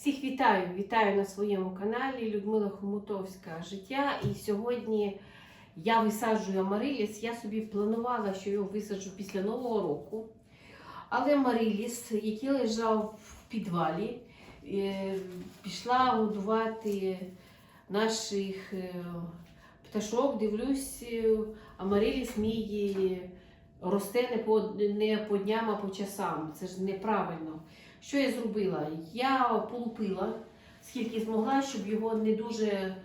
Всіх вітаю! Вітаю на своєму каналі Людмила Хомутовська Життя. І сьогодні я висаджую Амариліс. Я собі планувала, що його висаджу після Нового року. Але Амариліс, який лежав в підвалі, е, пішла годувати наших е, пташок. Дивлюсь, е, Амариліс мій росте не по, не по дням, а по часам. Це ж неправильно. Що я зробила? Я полупила, скільки змогла, щоб його не дуже е,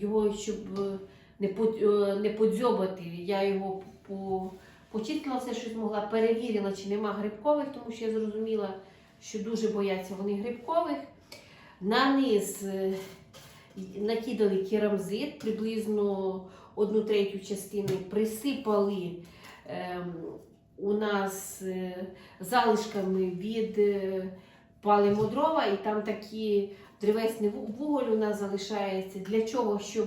його щоб не е, не подзьобати. Я його по, почистила все, що змогла, перевірила, чи нема грибкових, тому що я зрозуміла, що дуже бояться вони грибкових. На низ е, накидали керамзит, приблизно одну третю частини, присипали. У нас е, залишками від е, палимо дрова, і там такі древесний ву- вуголь у нас залишається. Для чого? Щоб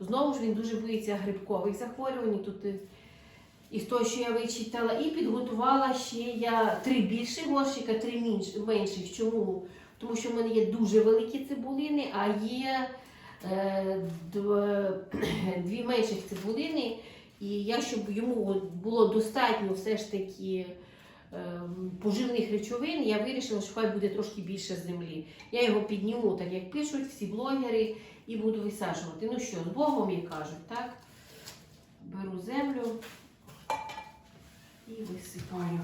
знову ж він дуже боїться грибкових захворювань. Тут е, із того, що я вичитала, і підготувала ще я три більші горщика, три менш- менших. Чому? Тому що в мене є дуже великі цибулини, а є е, дв- дві менших цибулини. І я, щоб йому було достатньо все ж таки ем, поживних речовин, я вирішила, що хай буде трошки більше землі. Я його підніму, так як пишуть всі блогери, і буду висаджувати. Ну що, з Богом, як кажуть, так? Беру землю і висипаю.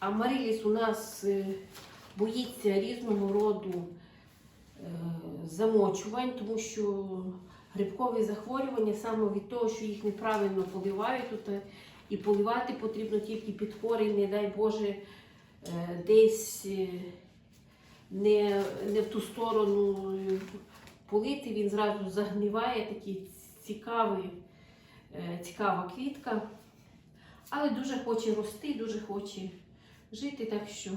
А Мариліс у нас е, боїться різного роду е, замочувань, тому що грибкові захворювання саме від того, що їх неправильно поливають тут, і поливати потрібно тільки під корінь, не дай Боже, е, десь не, не в ту сторону полити, він зразу загниває, такий цікавий, цікава квітка. Але дуже хоче рости, дуже хоче жити, так що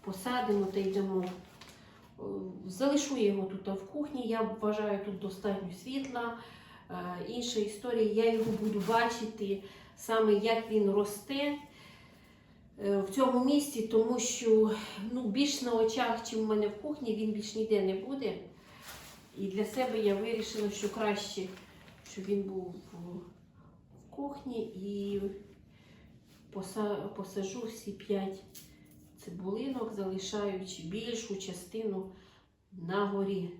посадимо та йдемо. Е, Залишу його тут в кухні, я вважаю, тут достатньо світла. Е, Інша історія, я його буду бачити саме як він росте е, в цьому місці, тому що ну, більш на очах, чим в мене в кухні, він більш ніде не буде. І для себе я вирішила, що краще, щоб він був в, кухні і посажу всі п'ять цибулинок, залишаючи більшу частину на горі.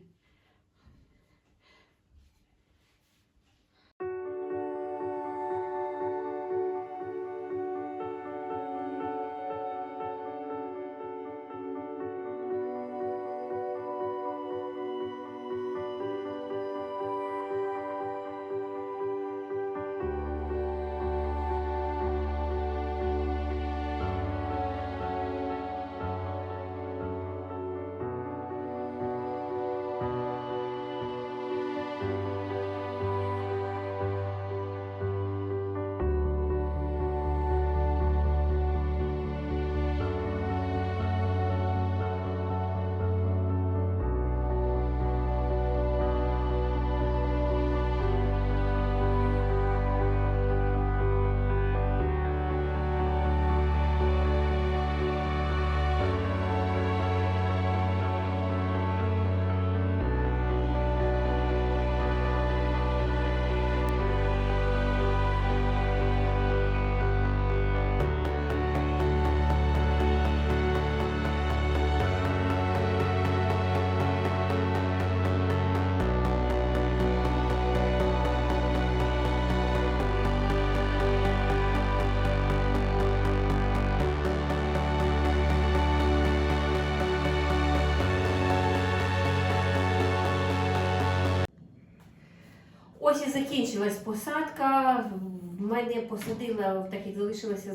Ось і закінчилась посадка. В мене посадила, так як залишилася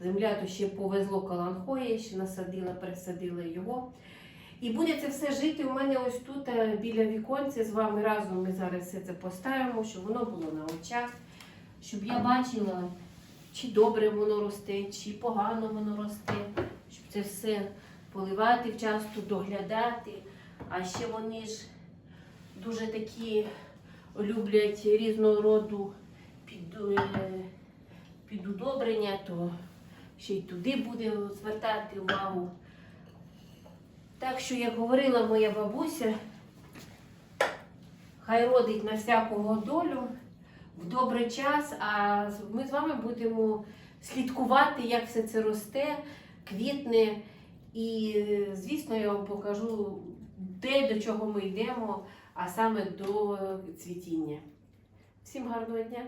земля, то ще повезло каланхоє, ще насадила, пересадила його. І буде це все жити у мене ось тут е, біля віконця. З вами разом ми зараз все це поставимо, щоб воно було на очах, щоб я бачила, чи добре воно росте, чи погано воно росте, щоб це все поливати вчасно, доглядати. А ще вони ж дуже такі люблять різного роду під, е, підудобрення, то ще й туди буде звертати увагу. Так що, як говорила моя бабуся, хай родить на всякого долю в добрий час, а ми з вами будемо слідкувати, як все це росте, квітне. І, е, звісно, я вам покажу, де до чого ми йдемо, а саме до цвітіння. Всім гарного дня!